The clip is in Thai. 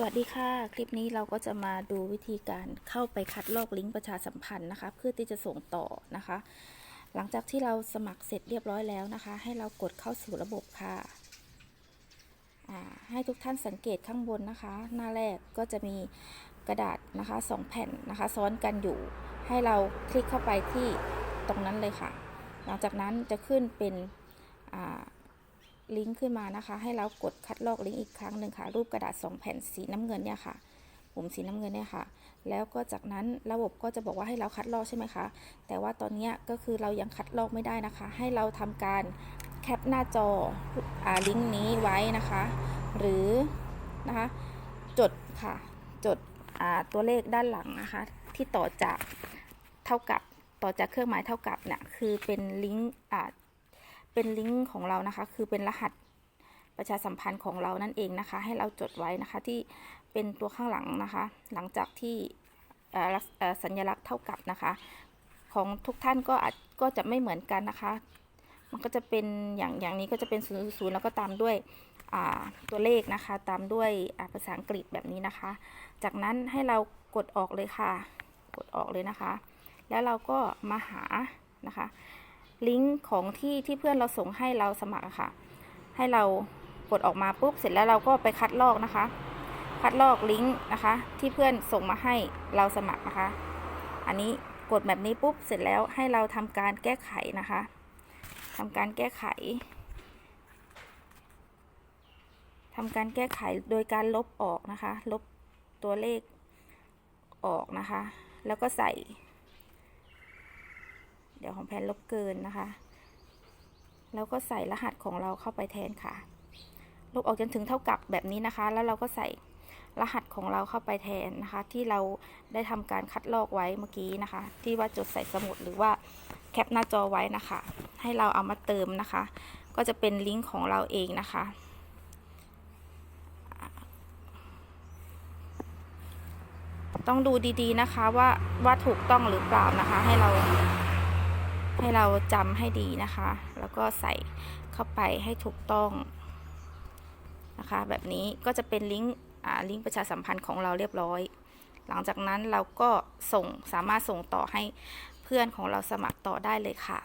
สวัสดีค่ะ คลิปนี้เราก็จะมาดูวิธีการเข้าไปคัดลอกลิงก์ประชาสัมพันธ์นะคะ เพื่อที่จะส่งต่อนะคะ หลังจากที่เราสมัครเสร็จเรียบร้อยแล้วนะคะ ให้เรากดเข้าสู่ระบบค่ะให้ทุกท่านสังเกตข้างบนนะคะ หน้าแรกก็จะมีกระดาษนะคะสองแผ่นนะคะ ซ้อนกันอยู่ ให้เราคลิกเข้าไปที่ตรงนั้นเลยค่ะ หลังจากนั้นจะขึ้นเป็นอ่า ลิงก์ขึ้นมานะคะ ให้เรากดคัดลอกลิงก์อีกครั้งหนึ่งค่ะ รูปกระดาษ 2 แผ่นสีน้ำเงินเนี่ยค่ะปุ่มสีน้ำเงินเนี่ยค่ะ แล้วก็จากนั้นระบบก็จะบอกว่าให้เราคัดลอกใช่ไหมคะ แต่ว่าตอนนี้ก็คือเรายังคัดลอกไม่ได้นะคะ ให้เราทำการแคปหน้าจออลิงก์นี้ไว้นะคะ หรือนะคะจดค่ะ จดตัวเลขด้านหลังนะคะ ที่ต่อจากเท่ากับต่อจากเครื่องหมายเท่ากับเนี่ยคือเป็นลิงก์อ่า เป็นลิงก์ของเรานะคะ คือเป็นรหัสประชาสัมพันธ์ของเรานั่นเองนะคะ ให้เราจดไว้นะคะที่เป็นตัวข้างหลังนะคะ หลังจากที่สัญลักษณ์เท่ากับนะคะ ของทุกท่านก็อาจก็จะไม่เหมือนกันนะคะ มันก็จะเป็นอย่างอย่างนี้ก็จะเป็น0ูนย์แล้วก็ตามด้วยตัวเลขนะคะ ตามด้วยภาษาอังกฤษแบบนี้นะคะ จากนั้นให้เรากดออกเลยค่ะ กดออกเลยนะคะ แล้วเราก็มาหานะคะ ลิงก์ของที่ที่เพื่อนเราส่งให้เราสมัครค่ะ ให้เรากดออกมาปุ๊บเสร็จแล้วเราก็ไปคัดลอกนะคะ คัดลอกลิงก์นะคะ ที่เพื่อนส่งมาให้เราสมัครนะคะ อันนี้กดแบบนี้ปุ๊บเสร็จแล้วให้เราทำการแก้ไขนะคะทำการแก้ไขทำการแก้ไขโดยการลบออกนะคะ ลบตัวเลขออกนะคะ แล้วก็ใส่ เดี๋ยวของแพนลบเกินนะคะ แล้วก็ใส่รหัสของเราเข้าไปแทนค่ะ ลบออกจนถึงเท่ากับแบบนี้นะคะ แล้วเราก็ใส่รหัสของเราเข้าไปแทนนะคะ ที่เราได้ทำการคัดลอกไว้เมื่อกี้นะคะ ที่ว่าจดใส่สมุดหรือว่าแคปหน้าจอไว้นะคะ ให้เราเอามาเติมนะคะ ก็จะเป็นลิงก์ของเราเองนะคะต้องดูดีๆนะคะว่าว่าถูกต้องหรือเปล่านะคะ ให้เรา ให้เราจำให้ดีนะคะ แล้วก็ใส่เข้าไปให้ถูกต้องนะคะ แบบนี้ก็จะเป็นลิงก์ลิงก์ประชาสัมพันธ์ของเราเรียบร้อย หลังจากนั้นเราก็ส่งสามารถส่งต่อให้เพื่อนของเราสมัครต่อได้เลยค่ะ